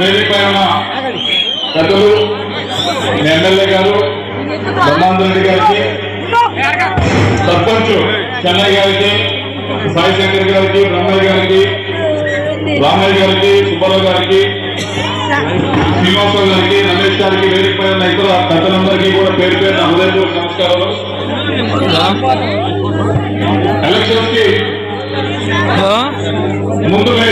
వేదికపై ఉన్న పెద్దలు ఎమ్మెల్యే గారు బ్రహ్మానంద రెడ్డి గారికి సర్పంచ్ చెన్నై గారికి సాయి శంకర్ గారికి బ్రహ్మయ్య గారికి రామయ్య గారికి సుబ్బారావు గారికి శ్రీనివాసరావు గారికి రమేష్ గారికి వేదికపై ఉన్న ఇతర పెద్దలందరికీ కూడా పేరు పేరున హృదయపూర్వక నమస్కారాలు. ఎలక్షన్స్కి ముందుగా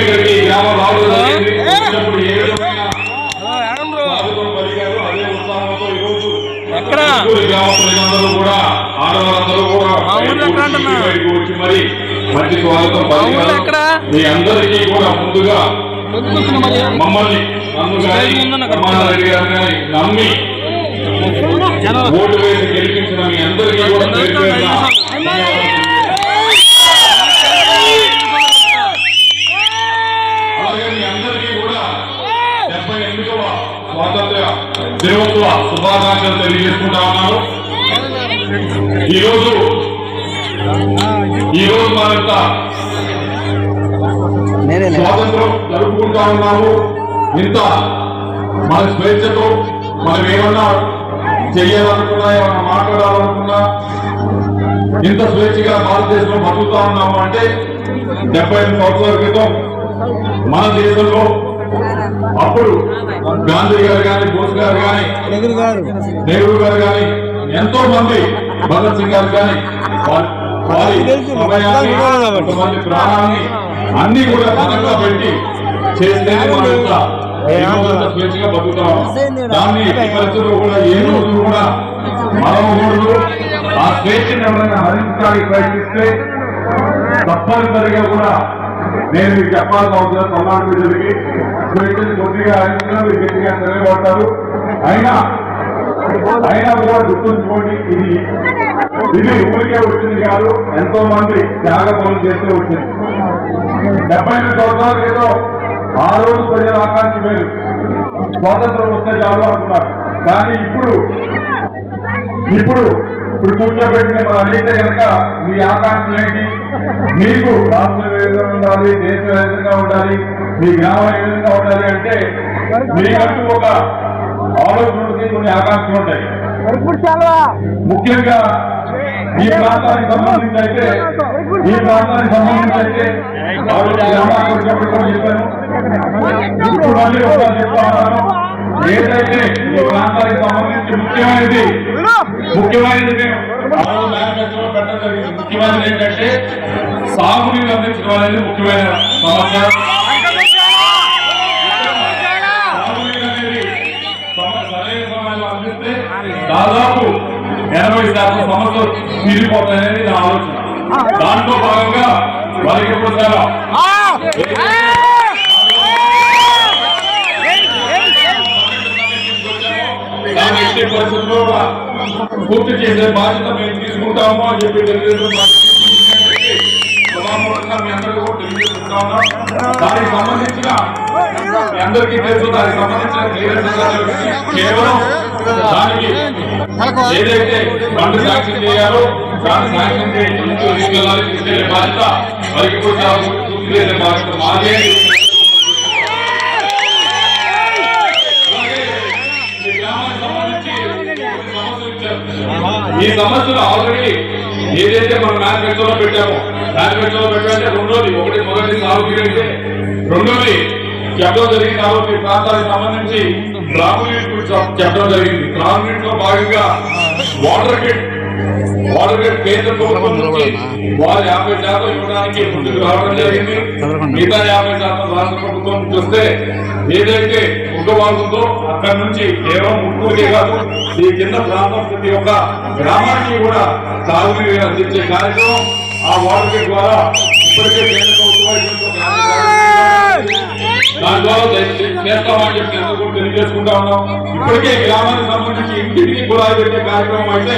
మీ అందరికీ కూడా ముందుగా మమ్మల్ని నమ్మి ఓటు వేసి గెలిపించిన మీ అందరికీ కూడా స్వాతంత్ర దినోత్సవ శుభాకాంక్షలు తెలియజేసుకుంటా ఉన్నారు ఈరోజు ఈరోజు మనంత స్వాతంత్రం జరుపుకుంటా ఉన్నాము. ఇంత మన స్వేచ్ఛతో మనం ఏమన్నా చెయ్యాలనుకున్నా ఏమన్నా మాట్లాడాలనుకున్నా? ఇంత స్వేచ్ఛగా భారతదేశంలో బతుకుతా ఉన్నాము అంటే డెబ్బై ఎనిమిది సంవత్సరాల క్రితం మన దేశంలో అప్పుడు గాంధీ గారు కానీ బోస్ గారు కానీ నెహ్రూ గారు. కానీ ఎంతో మంది భగత్ సింగ్ గారు కానీ అన్ని కూడా పదంగా పెట్టి చేస్తే మనం స్వేచ్ఛగా బతుకుతాం దాన్ని ఈ పరిస్థితుల్లో కూడా ఏ రోజు కూడా ఆ స్వేచ్ఛను ఎవరైనా హరించడానికి ప్రయత్నిస్తే తప్పనిసరిగా కూడా నేను మీకు చెప్పాల్సిన అవసరం సమాన ప్రజలకి స్వేచ్ఛను కొద్దిగా హరించినా మీరు గట్టిగా నిలబడతారు అయినా అయినా కూడా గుర్తుంచుకోండి ఇది ఇది ఊరికే వచ్చింది కాదు ఎంతో మంది త్యాగం పనులు చేస్తూ వచ్చింది. డెబ్బై ఐదు సంవత్సరాల క్రితం ఆ రోజు ప్రజల ఆకాంక్ష వేరు. స్వాతంత్రం వస్తే చాలు అనుకున్నారు కానీ ఇప్పుడు ఇప్పుడు ఇప్పుడు కూర్చోబెట్టిన మనం అడిగితే కనుక మీ ఆకాంక్షలు ఏంటి? మీకు రాష్ట్రం ఏ విధంగా ఉండాలి దేశం ఏ విధంగా ఉండాలి మీ గ్రామం ఏ విధంగా ఉండాలి అంటే మీకంటూ ఒక ఆలోచన ఉంటుంది, కొన్ని ఆకాంక్షలు ఉంటాయి ముఖ్యంగా ఈ ప్రాంతానికి సంబంధించి అయితే ఈ ప్రాంతానికి సంబంధించి అయితే ఆ రోజు గ్రామానికి వచ్చినప్పుడు కూడా చెప్పాను ఇప్పుడు మళ్ళీ ఒకసారి చెప్తా ఉన్నాను ఏదైతే ఈ ప్రాంతానికి సంబంధించి ముఖ్యమైనది ముఖ్యమైనది మేము ఆ రోజు మేనిఫెస్టోలో పెట్టడం జరిగింది ముఖ్యమైనది ఏంటంటే సాగునీరు అందించడం అనేది ముఖ్యమైన సమస్య ఇరవై శాతం సమస్యలు తీరిపోతాయని నా ఆలోచన. దాంట్లో భాగంగా వారికి ఇప్పుడు ఎట్టి పరిస్థితుల్లో పూర్తి చేసే బాధ్యత మేము తీసుకుంటాము అని చెప్పి మీ ఉన్నాం దానికి సంబంధించిన అందరికీ తెలుసు దానికి సంబంధించిన క్లియరెన్స్ కేవలం దానికి ఏదైతే ఫండ్ శాంక్షన్ చేయాలో దాన్ని శాంక్షన్ చేసి తీసుకెళ్ళాలి తీసుకెళ్ళే బాధ్యత వారికి బాధ్యత మాదే. ఈ గ్రామానికి ఈ సమస్యలు ఆల్రెడీ ఏదైతే మనం మేనిఫెస్టోలో పెట్టామో మేనిఫెస్టోలో పెట్టాలంటే రెండోది ఒకటి మొదటి సాగునీరు రెండోది చెప్పడం జరిగింది కాబట్టి ప్రాంతానికి సంబంధించి త్రాగునీరు చెప్పడం జరిగింది. త్రాగునీటిలో భాగంగా వాటర్ కిట్ వాటర్ కిట్ కేంద్ర ప్రభుత్వం నుంచి వారు యాభై శాతం ఇవ్వడానికి ముందుకు రావడం జరిగింది. మిగతా యాభై శాతం రాష్ట్ర ప్రభుత్వం నుంచి వస్తే ఏదైతే ఉగ్గవాగుందో అక్కడి నుంచి కేవలం ముట్టుకే కాదు ఈ కింద ప్రాంతం ప్రతి ఒక్క గ్రామానికి కూడా సాగునీరు అందించే కార్యక్రమం ఆ వాటర్ ద్వారా ఇప్పటికే కేంద్ర ప్రభుత్వం దాని ద్వారా చేస్తామని చెప్పి అందరూ కూడా తెలియజేసుకుంటా ఉన్నాం. ఇప్పటికే గ్రామానికి సంబంధించి ఇంటింటికి కులాయి పెట్టే కార్యక్రమం అయితే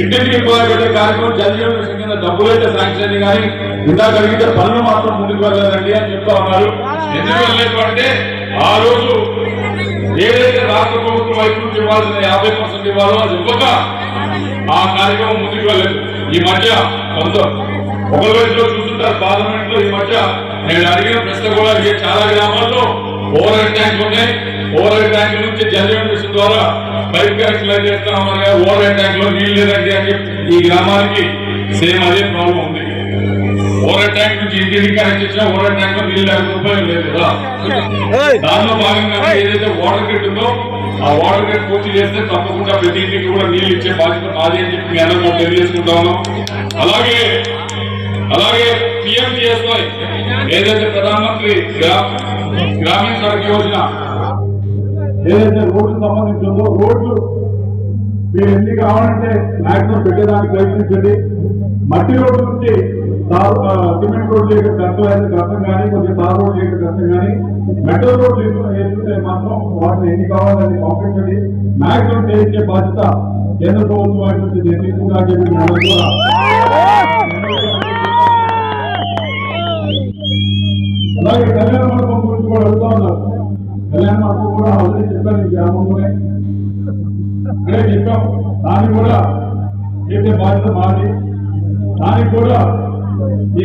ఇంటింటికి కులాయి పెట్టే కార్యక్రమం జలజీవన మిషన్ కింద డబ్బులు శాంక్షన్ అయింది కానీ ఇందాక అడిగితే పనులు మాత్రం ముందుకు వెళ్ళలేదండి అని చెప్తా ఉన్నారు. ఎందుకు వెళ్ళలేదు అంటే ఆ రోజు ఏదైతే రాష్ట్ర ప్రభుత్వం వైపు నుంచి ఇవ్వాల్సిన యాభై పర్సెంట్ ఇవ్వాలో అది ఇవ్వక ఆ కార్యక్రమం ముందుకు వెళ్ళలేదు. ఈ మధ్య కొంత ఒకరి వైపులో చూస్తుంటారు పార్లమెంట్లో ఈ మధ్య. నేను అడిగిన ప్రశ్న కూడా ఈ చాలా గ్రామాల్లో ఓవర్ హెడ్ ట్యాంక్ ఉన్నాయి. ఓవర్ హెడ్ ట్యాంక్ నుంచి జనరేటర్ మిషన్ ద్వారా పైప్ కనెక్షన్ అయితే ఇస్తా ఓవర్ హెడ్ ట్యాంక్లో నీళ్ళు లేదండి అని చెప్పి ఈ గ్రామానికి సేమ్ అదే ప్రాబ్లం ఉంది. ఓవర్ ట్యాంక్ నుంచి ఇంటికి కనెక్ట్ ఇచ్చినా ఓవర్ ట్యాంక్లో నీళ్ళు లేకపోతే ఉపయోగం లేదు కదా. దానిలో భాగంగా ఏదైతే వాటర్ గ్రిడ్ ఉందో ఆ వాటర్ గ్రిడ్ పూర్తి చేస్తే తప్పకుండా ప్రతి ఇంటికి కూడా నీళ్ళు ఇచ్చే బాధ్యత మాది అని చెప్పి మీ అందరూ తెలియజేసుకుంటా ఉన్నాం. అలాగే అలాగే పిఎంజిఎస్వై ఏదైతే ప్రధానమంత్రి గ్రా- గ్రామీణ సడక్ యోజన ఏదైతే రోడ్లు సంబంధించిందో రోడ్లు మీరు ఎన్ని కావాలంటే మ్యాక్సిమం పెట్టేదానికి ప్రయత్నించండి. మట్టి రోడ్డు నుంచి సిమెంట్ రోడ్డు చేయడం కష్టం అయితే కష్టం కానీ కొంచెం తార్ రోడ్ చేయడం కష్టం కానీ మెటల్ రోడ్లు వేస్తుంటే మాత్రం వాటిని ఎన్ని కావాలని పంపించండి. మ్యాక్సిమం చేయించే బాధ్యత కేంద్ర ప్రభుత్వం వాటి నుంచి నేను తీసుకుంటా చెప్పి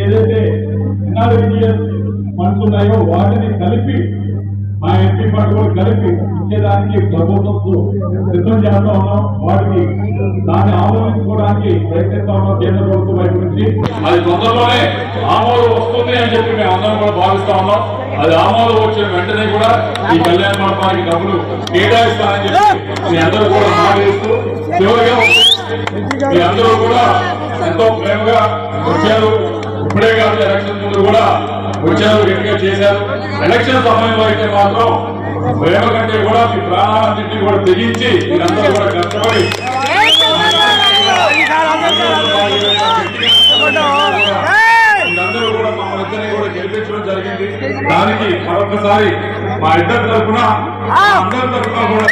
ఏదైతే ఎన్ఆర్ఈజిఎస్ ఫండ్స్ ఉన్నాయో వాటిని కలిపి మా ఎంపీ ఫండ్ కూడా కలిపి ఇచ్చేదానికి ప్రభుత్వం సిద్ధం చేస్తా ఉన్నాం. వాటికి దాన్ని ఆమోదించుకోవడానికి ప్రయత్నిస్తా ఉన్నాం కేంద్ర ప్రభుత్వం వైపు నుంచి. అది తొందరలోనే ఆమోదం వస్తుంది అని చెప్పి మేము అందరం కూడా భావిస్తా ఉన్నాం. అది ఆమోదం వచ్చిన వెంటనే కూడా ఈ కళ్యాణ మండపానికి డబ్బులు కేటాయిస్తానని చెప్పి మీ అందరూ కూడా మాట్లాడుతూ చివరిగా మీ అందరూ కూడా ఎంతో ప్రేమగా వచ్చారు. ఇప్పుడే కాదు ఎలక్షన్ ముందు కూడా వచ్చారు గట్టిగా చేశారు. ఎలక్షన్ సమయంలో అయితే మాత్రం ప్రేమ కంటే కూడా మీ ప్రాణాలన్నింటినీ కూడా తెగించి మీరందరూ కూడా కష్టపడి మీరందరూ కూడా మమ్మల్ని ఇద్దరిని కూడా గెలిపించడం జరిగింది. దానికి మరొకసారి మా ఇద్దరు తరఫున అందరి తరఫున కూడా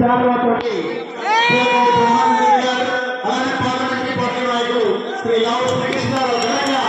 గారు అలానే పార్లమెంటరీ పార్టీ నాయకులు శ్రీ లావు శ్రీకృష్ణరావు ఘనంగా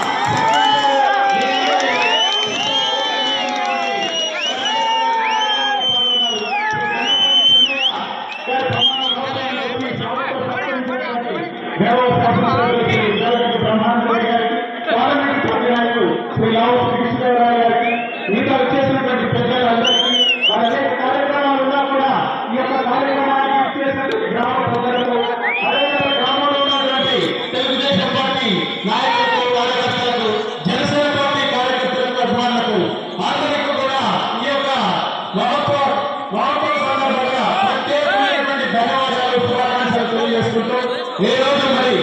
ఏరోజు మరి